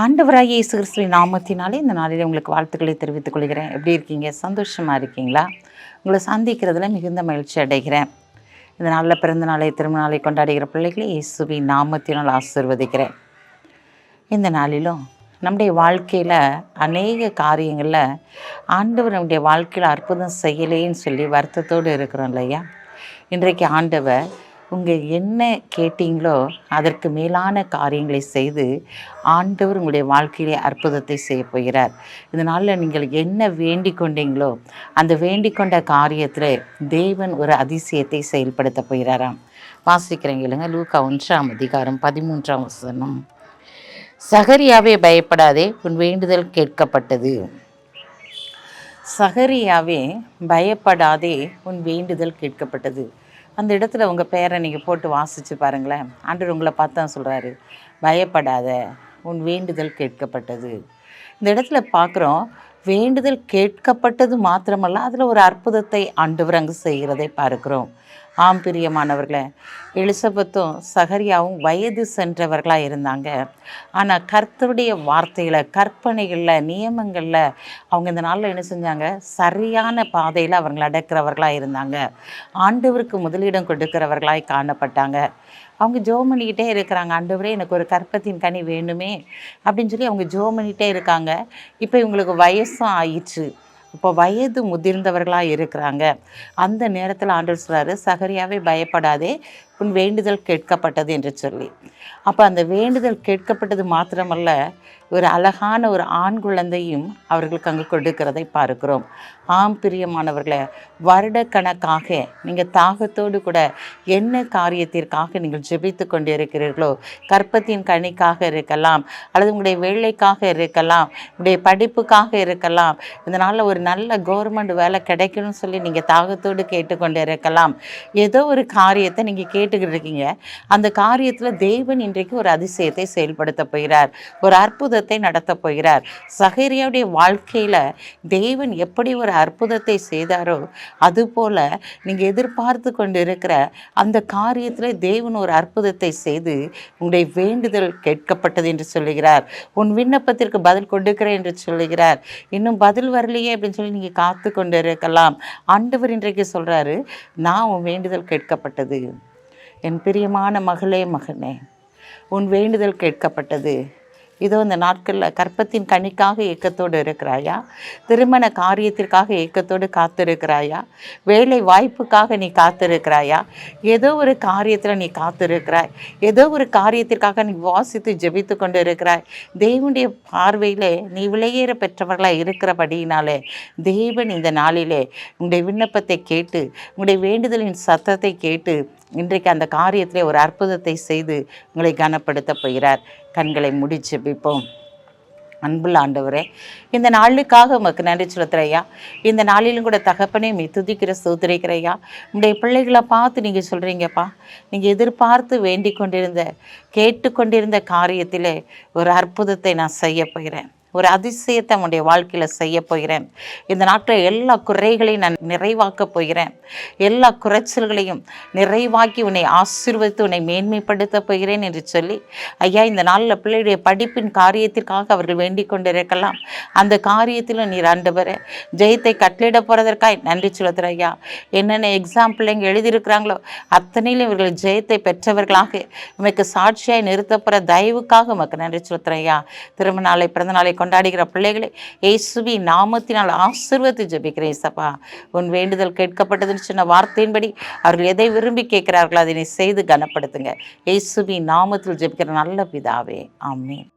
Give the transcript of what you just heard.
ஆண்டவராகிய இயேசு நாமத்தினாலே இந்த நாளில் உங்களுக்கு வாழ்த்துக்களை தெரிவித்துக் கொள்கிறேன். எப்படி இருக்கீங்க? சந்தோஷமாக இருக்கீங்களா? உங்களை சந்திக்கிறதுல மிகுந்த மகிழ்ச்சி அடைகிறேன். இந்த நாளில் பிறந்த நாளை திருமண நாளை கொண்டாடுகிற பிள்ளைகளை இயேசுவின் நாமத்தினால் ஆசிர்வதிக்கிறேன். இந்த நாளிலும் நம்முடைய வாழ்க்கையில் அநேக காரியங்களில் ஆண்டவர் நம்முடைய வாழ்க்கையில் அற்புதம் செய்யலேன்னு சொல்லி வருத்தத்தோடு இருக்கிறோம் இல்லையா? இன்றைக்கு ஆண்டவர் உங்கள் என்ன கேட்டீங்களோ அதற்கு மேலான காரியங்களை செய்து ஆண்டவர் உங்களுடைய வாழ்க்கையிலே அற்புதத்தை செய்ய போகிறார். இதனால் நீங்கள் என்ன வேண்டிக் கொண்டீங்களோ அந்த வேண்டிக் கொண்ட காரியத்தில் தேவன் ஒரு அதிசயத்தை செயல்படுத்த போகிறாராம். வாசிக்கிறேங்க இல்லைங்க லூக்கா ஒன்றாம் அதிகாரம் பதிமூன்றாம் வசனம். சகரியாவே பயப்படாதே உன் வேண்டுதல் கேட்கப்பட்டது. சகரியாவே பயப்படாதே உன் வேண்டுதல் கேட்கப்பட்டது. அந்த இடத்துல உங்கள் பெயரை நீங்கள் போட்டு வாசித்து பாருங்களேன். ஆண்டவர் உங்களை பார்த்து தான் சொல்கிறாரு பயப்படாத உன் வேண்டுதல் கேட்கப்பட்டது. இந்த இடத்துல பார்க்குறோம் வேண்டுதல் கேட்கப்பட்டது மாத்திரமல்ல அதில் ஒரு அற்புதத்தை ஆண்டவர் அங்கு செய்கிறதை பார்க்குறோம். ஆம் பிரியமானவர்களே. எலிசபெத்தும் சகரியாவும் வயது சென்றவர்களாக இருந்தாங்க. ஆனால் கர்த்தருடைய வார்த்தையில் கற்பனைகளில் நியமங்களில் அவங்க இந்த நாளில் என்ன செஞ்சாங்க? சரியான பாதையில் அவங்களை அடக்கிறவர்களாக இருந்தாங்க. ஆண்டவருக்கு முதலிடம் கொடுக்கிறவர்களாய் காணப்பட்டாங்க. அவங்க ஜோம் பண்ணிக்கிட்டே இருக்கிறாங்க. ஆண்டவரே எனக்கு ஒரு கற்பத்தின் கனி வேணுமே அப்படின்னு சொல்லி அவங்க ஜோம் பண்ணிக்கிட்டே இருக்காங்க. இப்போ இவங்களுக்கு வயசும் ஆயிடுச்சு இப்போ வயது முதிர்ந்தவர்களாக இருக்கிறாங்க. அந்த நேரத்தில் ஆண்டவர் சொல்கிறாரு சகரியாவே பயப்படாதே உன் வேண்டுதல் கேட்கப்பட்டது என்று சொல்லி. அப்போ அந்த வேண்டுதல் கேட்கப்பட்டது மாத்திரமல்ல ஒரு அழகான ஒரு ஆண் குழந்தையும் அவர்களுக்கு அங்கு கொடுக்கிறதை பார்க்கிறோம். ஆம் பிரியமானவர்களை வருடக்கணக்காக நீங்கள் தாகத்தோடு கூட என்ன காரியத்திற்காக நீங்கள் ஜெபித்து கொண்டு இருக்கிறீர்களோ கற்பத்தின் கணிக்காக இருக்கலாம் அல்லது உங்களுடைய வேலைக்காக இருக்கலாம் உங்களுடைய படிப்புக்காக இருக்கலாம் இதனால் ஒரு நல்ல கவர்மெண்ட் வேலை கிடைக்கணும்னு சொல்லி நீங்கள் தாகத்தோடு கேட்டுக்கொண்டு இருக்கலாம் ஏதோ ஒரு காரியத்தை நீங்கள் கேட்டு கேட்டுக்கிட்டு இருக்கீங்க அந்த காரியத்தில் தேவன் இன்றைக்கு ஒரு அதிசயத்தை செயல்படுத்த போகிறார். ஒரு அற்புதத்தை நடத்த போகிறார். சகேரியாவுடைய வாழ்க்கையில் தேவன் எப்படி ஒரு அற்புதத்தை செய்தாரோ அதுபோல் நீங்கள் எதிர்பார்த்து கொண்டு இருக்கிற அந்த காரியத்தில் தேவன் ஒரு அற்புதத்தை செய்து உங்களுடைய வேண்டுதல் கேட்கப்பட்டது என்று சொல்லுகிறார். உன் விண்ணப்பத்திற்கு பதில் கொடுக்கிறேன் என்று சொல்லுகிறார். இன்னும் பதில் வரலையே அப்படின்னு சொல்லி நீங்கள் காத்து கொண்டு இருக்கலாம் ஆண்டவர் இன்றைக்கு சொல்கிறாரு நான் உன் வேண்டுதல் கேட்கப்பட்டது. என் பிரியமான மகளே மகனே உன் வேண்டுதல் கேட்கப்பட்டது. இதோ இந்த நாட்களில் கற்பத்தின் கணிக்காக ஏக்கத்தோடு இருக்கிறாயா? திருமண காரியத்திற்காக ஏக்கத்தோடு காத்திருக்கிறாயா? வேலை வாய்ப்புக்காக நீ காத்திருக்கிறாயா? ஏதோ ஒரு காரியத்தில் நீ காத்திருக்கிறாய். ஏதோ ஒரு காரியத்திற்காக நீ வாசித்து ஜெபித்து கொண்டு இருக்கிறாய் தேவனுடைய பார்வையிலே நீ விலையேற பெற்றவர்களாக இருக்கிறபடியினாலே தேவன் இந்த நாளிலே உங்களுடைய விண்ணப்பத்தை கேட்டு உங்களுடைய வேண்டுதலின் சத்தத்தை கேட்டு இன்றைக்கு அந்த காரியத்திலே ஒரு அற்புதத்தை செய்து உங்களை கனப்படுத்த போகிறார். கண்களை முடிச்சு ஜெபிப்போம் அன்புள்ள ஆண்டவரே இந்த நாளுக்காக உமக்கு நன்றி சொல்லுத்துறையா இந்த நாளிலும் கூட தகப்பனே மீ துதிக்கிற சூத்திரிக்கிறையா உடைய பிள்ளைகளை பார்த்து நீங்கள் சொல்கிறீங்கப்பா நீங்கள் எதிர்பார்த்து வேண்டிக் கொண்டிருந்த கேட்டுக்கொண்டிருந்த காரியத்திலே ஒரு அற்புதத்தை நான் செய்ய போகிறேன். ஒரு அதிசயத்தை உன்னுடைய வாழ்க்கையில் செய்ய போகிறேன். இந்த நாட்டில் எல்லா குறைகளையும் நான் நிறைவாக்கப் போகிறேன். எல்லா குறைச்சல்களையும் நிறைவாக்கி உன்னை ஆசீர்வதித்து உன்னை மேன்மைப்படுத்த போகிறேன் என்று சொல்லி ஐயா இந்த நாளில் பிள்ளையுடைய படிப்பின் காரியத்திற்காக அவர்கள் வேண்டிக் கொண்டிருக்கலாம். அந்த காரியத்திலும் நீர் ஆண்டவரே ஜெயத்தை கட்டளிட போகிறதற்காய் நன்றி செலுத்துகிற ஐயா. என்னென்ன எக்ஸாம் பிள்ளைங்க எழுதியிருக்கிறாங்களோ அத்தனையிலும் இவர்கள் ஜெயத்தை பெற்றவர்களாக உமக்கு சாட்சியாய் நிறுத்தப்போகிற தயவுக்காக உமக்கு நன்றி செலுத்துகிறேன் ஐயா. திருமண நாளை பிறந்த நாளை கொண்டாடுகிற பிள்ளைகளை இயேசுவி நாமத்தினால் ஆசிர்வத்தை ஜெபிக்கிறேன் சப்பா உன் வேண்டுதல் கேட்கப்பட்டதுன்னு சொன்ன வார்த்தையின்படி அவர்கள் எதை விரும்பி கேட்கிறார்களோ அதை நீ செய்து கனப்படுத்துங்க. இயேசுவி நாமத்தில் ஜெபிக்கிற நல்ல பிதாவே ஆமீன்.